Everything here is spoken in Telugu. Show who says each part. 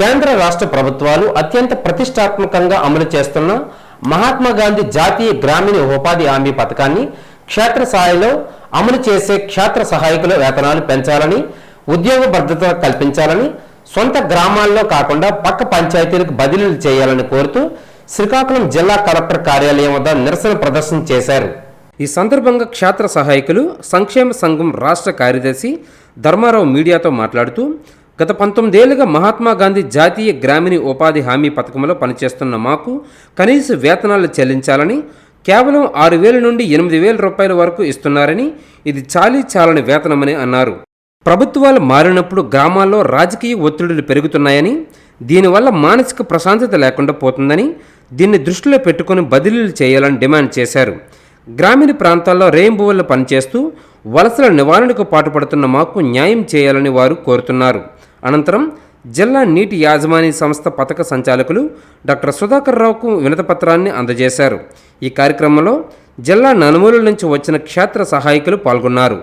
Speaker 1: కేంద్ర రాష్ట్ర ప్రభుత్వాలు అత్యంత ప్రతిష్టాత్మకంగా అమలు చేస్తున్న మహాత్మా గాంధీ జాతీయ గ్రామీణ ఉపాధి హామీ పథకాన్ని క్షేత్రస్థాయిలో అమలు చేసే క్షేత్ర సహాయకుల వేతనాలు పెంచాలని ఉద్యోగ భద్రత కల్పించాలని సొంత గ్రామాల్లో కాకుండా పక్క పంచాయతీలకు బదిలీలు చేయాలని కోరుతూ శ్రీకాకుళం జిల్లా కలెక్టర్ కార్యాలయం వద్ద నిరసన ప్రదర్శన చేశారు. ఈ సందర్భంగా క్షేత్ర సహాయకులు సంక్షేమ సంఘం రాష్ట్ర కార్యదర్శి ధర్మారావు మీడియాతో మాట్లాడుతూ గత పంతొమ్మిదేళ్ళుగా మహాత్మా గాంధీ జాతీయ గ్రామీణ ఉపాధి హామీ పథకంలో పనిచేస్తున్న మాకు కనీస వేతనాలు చెల్లించాలని కేవలం ఆరు వేల నుండి ఎనిమిది వేల రూపాయల వరకు ఇస్తున్నారని ఇది చాలీ చాలని వేతనమని అన్నారు. ప్రభుత్వాలు మారినప్పుడు గ్రామాల్లో రాజకీయ ఒత్తిడులు పెరుగుతున్నాయని దీనివల్ల మానసిక ప్రశాంతత లేకుండా పోతుందని దీన్ని దృష్టిలో పెట్టుకుని బదిలీలు చేయాలని డిమాండ్ చేశారు. గ్రామీణ ప్రాంతాల్లో రెయింబువల్లో పనిచేస్తూ వలసల నివారణకు పాటుపడుతున్న మాకు న్యాయం చేయాలని వారు కోరుతున్నారు. అనంతరం జిల్లా నీటి యాజమాన్య సంస్థ పథక సంచాలకులు డాక్టర్ సుధాకర్ రావుకు వినతపత్రాన్ని అందజేశారు. ఈ కార్యక్రమంలో జిల్లా నలుమూలల నుంచి వచ్చిన క్షేత్ర సహాయకులు పాల్గొన్నారు.